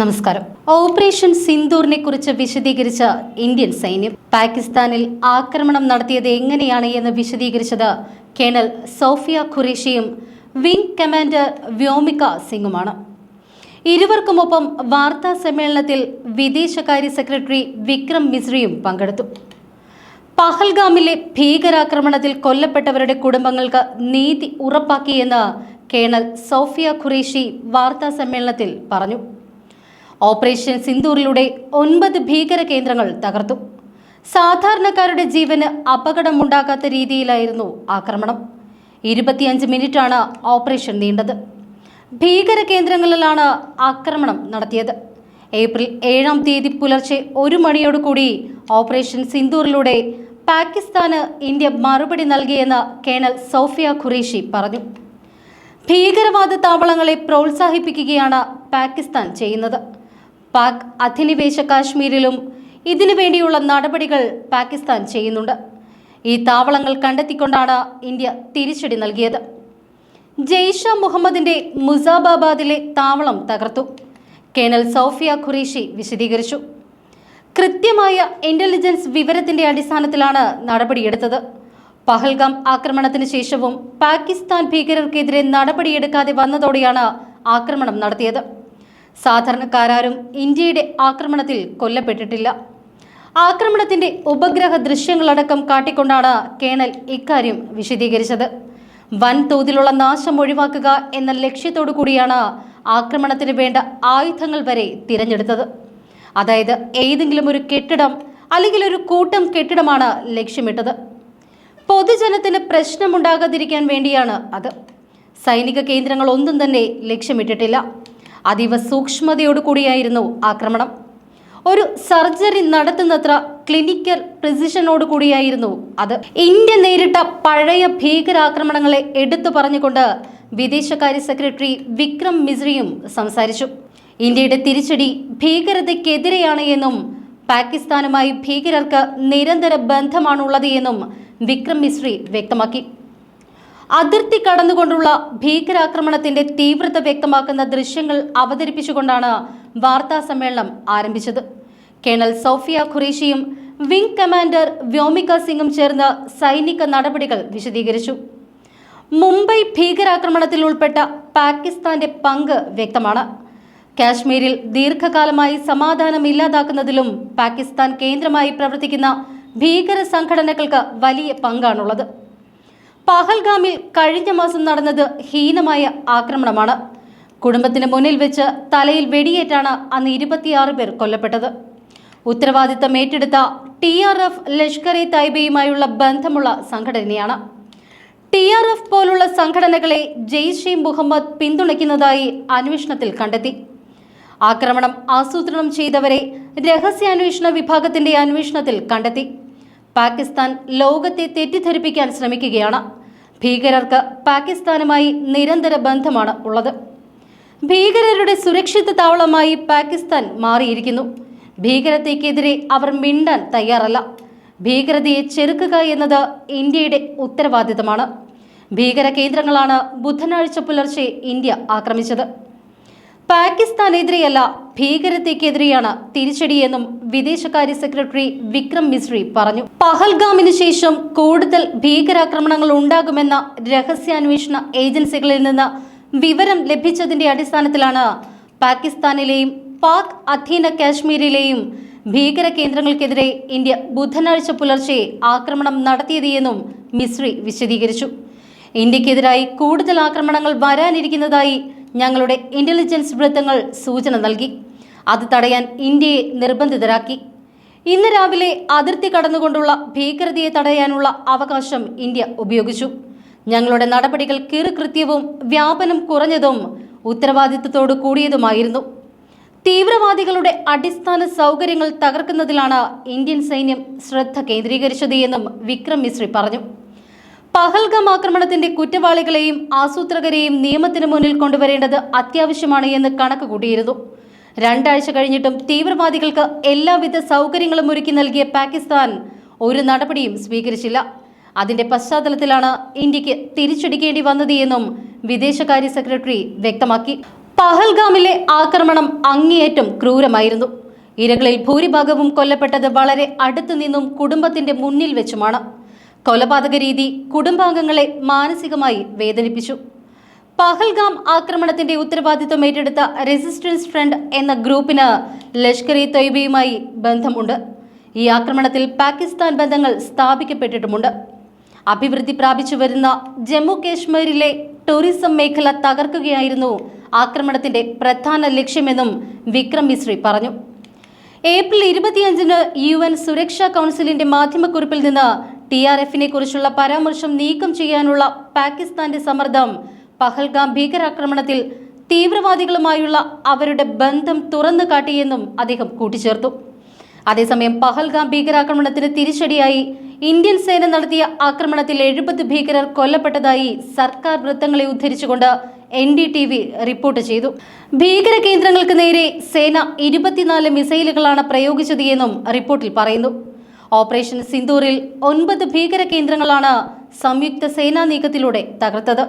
നമസ്കാരം. ഓപ്പറേഷൻ സിന്ദൂറിനെ കുറിച്ച് വിശദീകരിച്ച ഇന്ത്യൻ സൈന്യം പാകിസ്ഥാനിൽ ആക്രമണം നടത്തിയത് എങ്ങനെയാണ് എന്ന് വിശദീകരിച്ചത് കേണൽ സോഫിയ ഖുറേഷിയും വിംഗ് കമാൻഡർ വ്യോമിക സിംഗുമാണ്. ഇരുവർക്കുമൊപ്പം വാർത്താ സമ്മേളനത്തിൽ വിദേശകാര്യ സെക്രട്ടറി വിക്രം മിശ്രിയും പങ്കെടുത്തു. പഹൽഗാമിലെ ഭീകരാക്രമണത്തിൽ കൊല്ലപ്പെട്ടവരുടെ കുടുംബങ്ങൾക്ക് നീതി ഉറപ്പാക്കിയെന്ന് കേണൽ സോഫിയ ഖുറേഷി വാർത്താ സമ്മേളനത്തിൽ പറഞ്ഞു. ഓപ്പറേഷൻ സിന്ദൂറിലൂടെ ഒൻപത് ഭീകര കേന്ദ്രങ്ങൾ തകർത്തു. സാധാരണക്കാരുടെ ജീവന് അപകടമുണ്ടാകാത്ത രീതിയിലായിരുന്നു ആക്രമണം. ഇരുപത്തിയഞ്ച് മിനിറ്റാണ് ഓപ്പറേഷൻ നീണ്ടത്. ഭീകര കേന്ദ്രങ്ങളിലാണ് ആക്രമണം നടത്തിയത്. ഏപ്രിൽ ഏഴാം തീയതി പുലർച്ചെ ഒരു മണിയോടുകൂടി ഓപ്പറേഷൻ സിന്ദൂറിലൂടെ പാകിസ്ഥാന് ഇന്ത്യ മറുപടി നൽകിയെന്ന് കേണൽ സോഫിയ ഖുറേഷി പറഞ്ഞു. ഭീകരവാദ താവളങ്ങളെ പ്രോത്സാഹിപ്പിക്കുകയാണ് പാകിസ്ഥാൻ ചെയ്യുന്നത്. പാക് അധിനിവേശ കാശ്മീരിലും ഇതിനുവേണ്ടിയുള്ള നടപടികൾ പാകിസ്ഥാൻ ചെയ്യുന്നുണ്ട്. ഈ താവളങ്ങൾ കണ്ടെത്തിക്കൊണ്ടാണ് ഇന്ത്യ തിരിച്ചടി നൽകിയത്. ജെയ്ഷ മുഹമ്മദിന്റെ മുസാബാബാദിലെ താവളം തകർത്തു. കേണൽ സോഫിയ ഖുറേഷി വിശദീകരിച്ചു. കൃത്യമായ ഇന്റലിജൻസ് വിവരത്തിന്റെ അടിസ്ഥാനത്തിലാണ് നടപടിയെടുത്തത്. പഹൽഗാം ആക്രമണത്തിന് ശേഷവും പാകിസ്ഥാൻ ഭീകരർക്കെതിരെ നടപടിയെടുക്കാതെ വന്നതോടെയാണ് ആക്രമണം നടത്തിയത്. സാധാരണക്കാരും ഇന്ത്യയുടെ ആക്രമണത്തിൽ കൊല്ലപ്പെട്ടിട്ടില്ല. ആക്രമണത്തിന്റെ ഉപഗ്രഹ ദൃശ്യങ്ങളടക്കം കാട്ടിക്കൊണ്ടാണ് കേണൽ ഇക്കാര്യം വിശദീകരിച്ചത്. വൻതോതിലുള്ള നാശം ഒഴിവാക്കുക എന്ന ലക്ഷ്യത്തോടു കൂടിയാണ് ആക്രമണത്തിന് വേണ്ട ആയുധങ്ങൾ വരെ തിരഞ്ഞെടുത്തത്. അതായത് ഏതെങ്കിലും ഒരു കെട്ടിടം അല്ലെങ്കിൽ ഒരു കൂട്ടം കെട്ടിടമാണ് ലക്ഷ്യമിട്ടത്. പൊതുജനത്തിന് പ്രശ്നമുണ്ടാകാതിരിക്കാൻ വേണ്ടിയാണ് അത്. സൈനിക കേന്ദ്രങ്ങൾ ഒന്നും തന്നെ ലക്ഷ്യമിട്ടിട്ടില്ല. അതീവ സൂക്ഷ്മതയോടുകൂടിയായിരുന്നു ആക്രമണം. ഒരു സർജറി നടത്തുന്നത്ര ക്ലിനിക്കൽ പ്രിസിഷനോട് കൂടിയായിരുന്നു അത്. ഇന്ത്യ നേരിട്ട പഴയ ഭീകരാക്രമണങ്ങളെ എടുത്തു പറഞ്ഞുകൊണ്ട് വിദേശകാര്യ സെക്രട്ടറി വിക്രം മിസ്രിയും സംസാരിച്ചു. ഇന്ത്യയുടെ തിരിച്ചടി ഭീകരതയ്ക്കെതിരെയാണ് എന്നും പാകിസ്ഥാനുമായി ഭീകരർക്ക് നിരന്തര ബന്ധമാണുള്ളത് എന്നും വിക്രം മിശ്രി വ്യക്തമാക്കി. അതിർത്തി കടന്നുകൊണ്ടുള്ള ഭീകരാക്രമണത്തിന്റെ തീവ്രത വ്യക്തമാക്കുന്ന ദൃശ്യങ്ങൾ അവതരിപ്പിച്ചുകൊണ്ടാണ് വാർത്താ സമ്മേളനം ആരംഭിച്ചത്. കേണൽ സോഫിയ ഖുറേഷിയും വിംഗ് കമാൻഡർ വ്യോമിക സിംഗും ചേർന്ന് സൈനിക നടപടികൾ വിശദീകരിച്ചു. മുംബൈ ഭീകരാക്രമണത്തിൽ ഉൾപ്പെട്ട പാകിസ്ഥാന്റെ പങ്ക് വ്യക്തമാണ്. കാശ്മീരിൽ ദീർഘകാലമായി സമാധാനം ഇല്ലാതാക്കുന്നതിലും പാകിസ്ഥാൻ കേന്ദ്രമായി പ്രവർത്തിക്കുന്ന ഭീകര സംഘടനകൾക്ക് വലിയ പങ്കാണുള്ളത്. പഹൽഗാമിൽ കഴിഞ്ഞ മാസം നടന്നത് ഹീനമായ ആക്രമണമാണ്. കുടുംബത്തിന് മുന്നിൽ വെച്ച് തലയിൽ വെടിയേറ്റാണ് അന്ന് ഇരുപത്തിയാറ് പേർ കൊല്ലപ്പെട്ടത്. ഉത്തരവാദിത്തം ഏറ്റെടുത്ത T R F Lashkar e തൈബയുമായുള്ള ബന്ധമുള്ള സംഘടനയാണ്. ടി ആർ എഫ് പോലുള്ള സംഘടനകളെ ജെയ്ഷെ മുഹമ്മദ് പിന്തുണയ്ക്കുന്നതായി അന്വേഷണത്തിൽ കണ്ടെത്തി. ആക്രമണം ആസൂത്രണം ചെയ്തവരെ രഹസ്യാന്വേഷണ വിഭാഗത്തിന്റെ അന്വേഷണത്തിൽ കണ്ടെത്തി. പാകിസ്ഥാൻ ലോകത്തെ തെറ്റിദ്ധരിപ്പിക്കാൻ ശ്രമിക്കുകയാണ്. ഭീകരർക്ക് പാകിസ്ഥാനുമായി നിരന്തര ബന്ധമാണ് ഉള്ളത്. ഭീകരരുടെ സുരക്ഷിത താവളമായി പാകിസ്ഥാൻ മാറിയിരിക്കുന്നു. ഭീകരതയ്ക്കെതിരെ അവർ മിണ്ടാൻ തയ്യാറല്ല. ഭീകരതയെ ചെറുക്കുക എന്നത് ഇന്ത്യയുടെ ഉത്തരവാദിത്തമാണ്. ഭീകര കേന്ദ്രങ്ങളാണ് ബുധനാഴ്ച പുലർച്ചെ ഇന്ത്യ ആക്രമിച്ചത്. പാകിസ്ഥാനെതിരെയല്ല ഭീകരതയ്ക്കെതിരെയാണ് തിരിച്ചടിയെന്നും വിദേശകാര്യ സെക്രട്ടറി വിക്രം മിശ്രി പറഞ്ഞു. പഹൽഗാമിന് ശേഷം കൂടുതൽ ഭീകരാക്രമണങ്ങൾ ഉണ്ടാകുമെന്ന രഹസ്യാന്വേഷണ ഏജൻസികളിൽ നിന്ന് വിവരം ലഭിച്ചതിന്റെ അടിസ്ഥാനത്തിലാണ് പാകിസ്ഥാനിലെയും പാക് അധീന കാശ്മീരിലെയും ഭീകര കേന്ദ്രങ്ങൾക്കെതിരെ ഇന്ത്യ ബുധനാഴ്ച പുലർച്ചെ ആക്രമണം നടത്തിയതെന്നും മിശ്രി വിശദീകരിച്ചു. ഇന്ത്യക്കെതിരായി കൂടുതൽ ആക്രമണങ്ങൾ വരാനിരിക്കുന്നതായി ഞങ്ങളുടെ ഇന്റലിജൻസ് വൃത്തങ്ങൾ സൂചന നൽകി. അത് തടയാൻ ഇന്ത്യയെ നിർബന്ധിതരാക്കി. ഇന്ന് രാവിലെ അതിർത്തി കടന്നുകൊണ്ടുള്ള ഭീകരതയെ തടയാനുള്ള അവകാശം ഇന്ത്യ ഉപയോഗിച്ചു. ഞങ്ങളുടെ നടപടികൾ കീറുകൃത്യവും വ്യാപനം കുറഞ്ഞതും ഉത്തരവാദിത്വത്തോട് കൂടിയതുമായിരുന്നു. തീവ്രവാദികളുടെ അടിസ്ഥാന സൗകര്യങ്ങൾ തകർക്കുന്നതിലാണ് ഇന്ത്യൻ സൈന്യം ശ്രദ്ധ കേന്ദ്രീകരിച്ചത് എന്നും വിക്രം മിശ്രി പറഞ്ഞു. പഹൽഗം ആക്രമണത്തിന്റെ കുറ്റവാളികളെയും ആസൂത്രകരെയും നിയമത്തിന് മുന്നിൽ കൊണ്ടുവരേണ്ടത് അത്യാവശ്യമാണ് എന്ന് കണക്ക് കൂട്ടിയിരുന്നു. രണ്ടാഴ്ച കഴിഞ്ഞിട്ടും തീവ്രവാദികൾക്ക് എല്ലാവിധ സൗകര്യങ്ങളും ഒരുക്കി നൽകിയ പാകിസ്ഥാൻ ഒരു നടപടിയും സ്വീകരിച്ചില്ല. അതിന്റെ പശ്ചാത്തലത്തിലാണ് ഇന്ത്യയ്ക്ക് തിരിച്ചടിക്കേണ്ടി വന്നത് എന്നും വിദേശകാര്യ സെക്രട്ടറി വ്യക്തമാക്കി. പഹൽഗാമിലെ ആക്രമണം അങ്ങേയറ്റം ക്രൂരമായിരുന്നു. ഇരകളിൽ ഭൂരിഭാഗവും കൊല്ലപ്പെട്ടത് വളരെ അടുത്തു നിന്നും കുടുംബത്തിന്റെ മുന്നിൽ വെച്ചുമാണ്. കൊലപാതക രീതി കുടുംബാംഗങ്ങളെ മാനസികമായി വേദനിപ്പിച്ചു. പഹൽഗാം ആക്രമണത്തിന്റെ ഉത്തരവാദിത്വം ഏറ്റെടുത്ത റെസിസ്റ്റൻസ് ഫ്രണ്ട് എന്ന ഗ്രൂപ്പിന് ലഷ്കർ ഇ തൊയ്ബയുമായി ബന്ധമുണ്ട്. ഈ ആക്രമണത്തിൽ പാകിസ്ഥാൻ ബന്ധങ്ങൾ സ്ഥാപിക്കപ്പെട്ടിട്ടുമുണ്ട്. അഭിവൃദ്ധി പ്രാപിച്ചു വരുന്ന ജമ്മു കാശ്മീരിലെ ടൂറിസം മേഖല തകർക്കുകയായിരുന്നു ആക്രമണത്തിന്റെ പ്രധാന ലക്ഷ്യമെന്നും വിക്രം മിശ്രി പറഞ്ഞു. ഏപ്രിൽ ഇരുപത്തിയഞ്ചിന് യു എൻ സുരക്ഷാ കൗൺസിലിന്റെ മാധ്യമക്കുറിപ്പിൽ നിന്ന് ടി ആർ എഫിനെ കുറിച്ചുള്ള പരാമർശം നീക്കം ചെയ്യാനുള്ള പാകിസ്ഥാന്റെ സമ്മർദ്ദം. പഹൽഗാം ഭീകരാക്രമണത്തിൽ തീവ്രവാദികളുമായുള്ള അവരുടെ ബന്ധം തുറന്നു കാട്ടിയെന്നും അദ്ദേഹം കൂട്ടിച്ചേർത്തു. അതേസമയം പഹൽഗാം ഭീകരാക്രമണത്തിന് തിരിച്ചടിയായി ഇന്ത്യൻ സേന നടത്തിയ ആക്രമണത്തിൽ എഴുപത് ഭീകരർ കൊല്ലപ്പെട്ടതായി സർക്കാർ വൃത്തങ്ങളെ ഉദ്ധരിച്ചുകൊണ്ട് N D T V report ചെയ്തു. ഭീകര കേന്ദ്രങ്ങൾക്ക് നേരെ സേന ഇരുപത്തിനാല് മിസൈലുകളാണ് പ്രയോഗിച്ചത് എന്നും റിപ്പോർട്ടിൽ പറയുന്നു. ഓപ്പറേഷൻ സിന്ദൂറിൽ ഒൻപത് ഭീകര കേന്ദ്രങ്ങളാണ് സംയുക്ത സേനാ നീക്കത്തിലൂടെ തകർത്തത്.